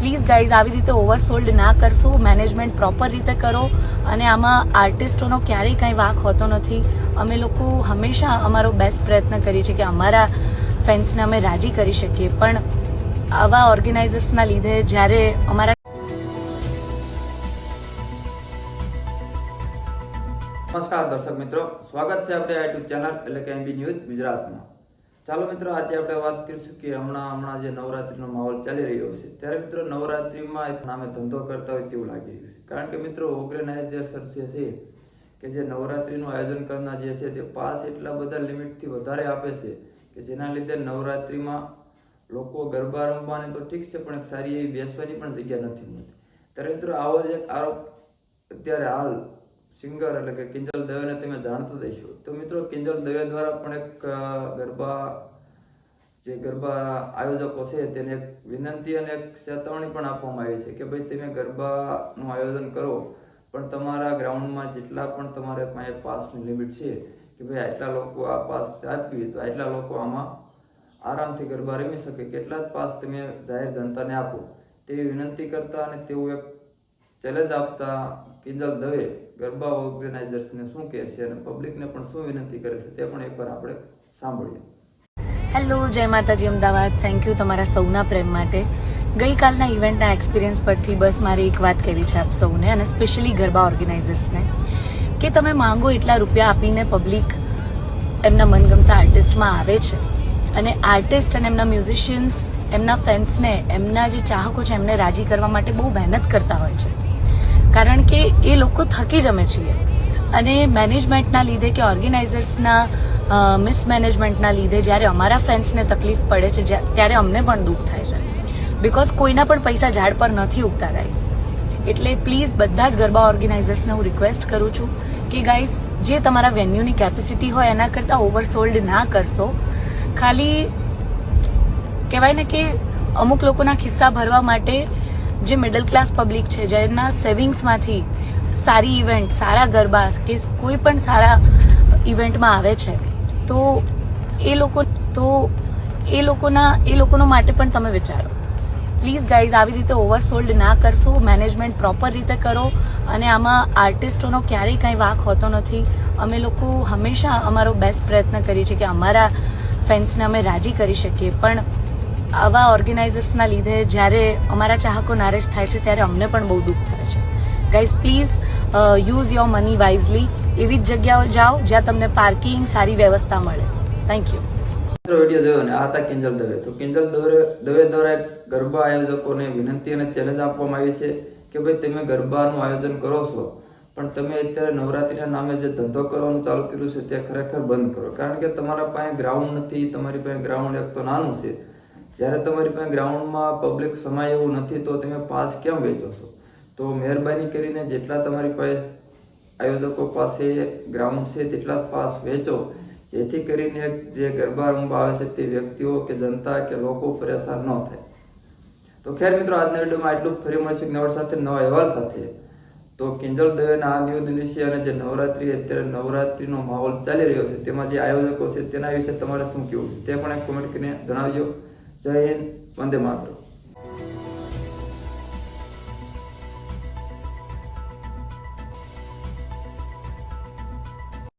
Please guys, આવી રીતે oversold ના કરશો. મેનેજમેન્ટ પ્રોપર રીતે કરો. અને આમાં આર્ટિસ્ટોનો ક્યારેય કાંઈ વાંક હોતો નથી. અમે લોકો હંમેશા અમારો બેસ્ટ પ્રયત્ન કરીએ છીએ કે અમારા ફેન્સને અમે રાજી કરી શકીએ. પણ આવા ઓર્ગેનાઇઝર્સના લીધે જ્યારે અમારા નમસ્કાર દર્શક મિત્રો. સ્વાગત છે આપણે યુટ્યુબ ચેનલ એટલે કે એમબી ન્યૂઝ ગુજરાતમાં. ચાલો મિત્રો, આજે આપણે વાત કરીશું કે હમણાં હમણાં જે નવરાત્રીનો માહોલ ચાલી રહ્યો છે. ત્યારે મિત્રો, નવરાત્રીમાં નામે ધંધો કરતા હોય તેવું લાગી રહ્યું છે. કારણ કે મિત્રો ઓર્ગેનાઇઝર જે છે કે જે નવરાત્રીનું આયોજન કરનાર જે છે, તે પાસ એટલા બધા લિમિટથી વધારે આપે છે કે જેના લીધે નવરાત્રીમાં લોકો ગરબા રમવાની તો ઠીક છે, પણ સારી એવી બેસવાની પણ જગ્યા નથી મળતી. ત્યારે મિત્રો, આવો જ એક આરોપ અત્યારે હાલ સિંગર એટલે કે કિંજલ દવેને તમે જાણતા દેશો તો મિત્રો, કિંજલ દવે દ્વારા પણ એક ગરબા, જે ગરબા આયોજકો છે, તેને એક વિનંતી અને એક ચેતવણી પણ આપવામાં આવી છે કે ભાઈ, તમે ગરબાનું આયોજન કરો, પણ તમારા ગ્રાઉન્ડમાં જેટલા પણ તમારે પાસે પાસની લિમિટ છે કે ભાઈ, આટલા લોકો આ પાસ આપીએ, તો આટલા લોકો આમાં આરામથી ગરબા રમી શકે, કેટલા જ પાસ તમે જાહેર જનતાને આપો, તેવી વિનંતી કરતા અને તેવું એક ચેલેન્જ આપતા કિંજલ દવે ગરબા ઓર્ગેનાઇઝર્સને શું કહે છે અને પબ્લિકને પણ શું વિનંતી કરે છે તે પણ એકવાર આપણે સાંભળીએ. હેલો, જય માતાજી, અમદાવાદ. થેન્ક યુ તમારા સૌના પ્રેમ માટે. ગઈકાલના ઇવેન્ટના એક્સપિરિયન્સ પરથી બસ મારે એક વાત કહેવી છે આપ સૌને અને સ્પેશિયલી ગરબા ઓર્ગેનાઇઝર્સને. કે તમે માંગો એટલા રૂપિયા આપીને પબ્લિક એમના મનગમતા આર્ટિસ્ટમાં આવે છે અને આર્ટિસ્ટ અને એમના મ્યુઝિશિયન્સ એમના ફેન્સને એમના જે ચાહકો છે એમને રાજી કરવા માટે બહુ મહેનત કરતા હોય છે. કારણ કે એ લોકો થકી જ અમે છીએ. અને મેનેજમેન્ટના લીધે કે ઓર્ગેનાઇઝર્સના મિસમેનેજમેન્ટના લીધે જ્યારે અમારા ફ્રેન્ડ્સને તકલીફ પડે છે ત્યારે અમને પણ દુઃખ થાય છે. બિકોઝ કોઈના પણ પૈસા ઝાડ પર નથી ઉગતા ગાઈઝ એટલે પ્લીઝ બધા જ ગરબા ઓર્ગેનાઇઝર્સને હું રિક્વેસ્ટ કરું છું કે ગાઈઝ જે તમારા વેન્યુની કેપેસિટી હોય, એના કરતાં ઓવરસોલ્ડ ના કરશો. ખાલી કહેવાય ને કે અમુક લોકોના ખિસ્સા ભરવા માટે જે મિડલ ક્લાસ પબ્લિક છે, જેના સેવિંગ્સમાંથી સારી ઇવેન્ટ સારા ગરબા કે કોઈ પણ સારા ઇવેન્ટમાં આવે છે, તો એ લોકો, તો એ લોકોના, એ લોકોનો માટે પણ તમે વિચારો. પ્લીઝ ગાઈઝ આવી રીતે ઓવરસોલ્ડ ના કરશો મેનેજમેન્ટ પ્રોપર રીતે કરો, અને આમાં આર્ટિસ્ટોનો ક્યારેય કાંઈ વાંક હોતો નથી. અમે લોકો હંમેશા અમારો બેસ્ટ પ્રયત્ન કરીએ છીએ કે અમારા ફેન્સને અમે રાજી કરી શકીએ, પણ આવા ઓર્ગેનાઇઝર્સના લીધે જ્યારે અમારા ચાહકો નારાજ થાય છે, ત્યારે અમને પણ બહુ દુઃખ થાય છે. Guys please use your money wisely એવી જ જગ્યાઓ જાઓ જ્યાં તમને પાર્કિંગ સારી વ્યવસ્થા મળે. થેન્ક યુ વીડિયો જોયો ને? આ હતા કિંજલ દવે. તો કિંજલ દવે દવે દ્વારા ગરબા આયોજકોને વિનંતી અને ચેલેન્જ આપવામાં આવી છે કે ભાઈ, તમે ગરબાનું આયોજન કરો છો, પણ તમે અત્યારે નવરાત્રીના નામે જે ધંધો કરવાનું ચાલુ કર્યું છે, તે ખરેખર બંધ કરો. કારણ કે તમારા પાસે ગ્રાઉન્ડ નથી, તમારી પાસે ગ્રાઉન્ડ એક તો નાનું છે. જ્યારે તમારી પાસે ગ્રાઉન્ડમાં પબ્લિક સમાય એવું નથી, તો તમે પાસ કેમ વેચો છો? તો મહેરબાની કરીને જેટલા તમારી પાસે આયોજકો પાસે ગ્રાઉન્ડ છે, તેટલા પાસ વેચો. જેથી કરીને જે ગરબા રમવા આવે છે, તે વ્યક્તિઓ કે જનતા કે લોકો પરેશાન ન થાય. તો ખેર મિત્રો, આજના વિડીયોમાં એટલું જ. ફરી મળશે એક નવા સાથે, નવા અહેવાલ સાથે. તો કિંજલ દવેના આ ન્યૂઝ વિશે અને જે નવરાત્રિ, અત્યારે નવરાત્રીનો માહોલ ચાલી રહ્યો છે, તેમાં જે આયોજકો છે, તેના વિશે તમારે શું કહેવું છે, તે પણ એક કોમેન્ટ કરીને જણાવજો. જય હિન્દ વંદે માતરમ.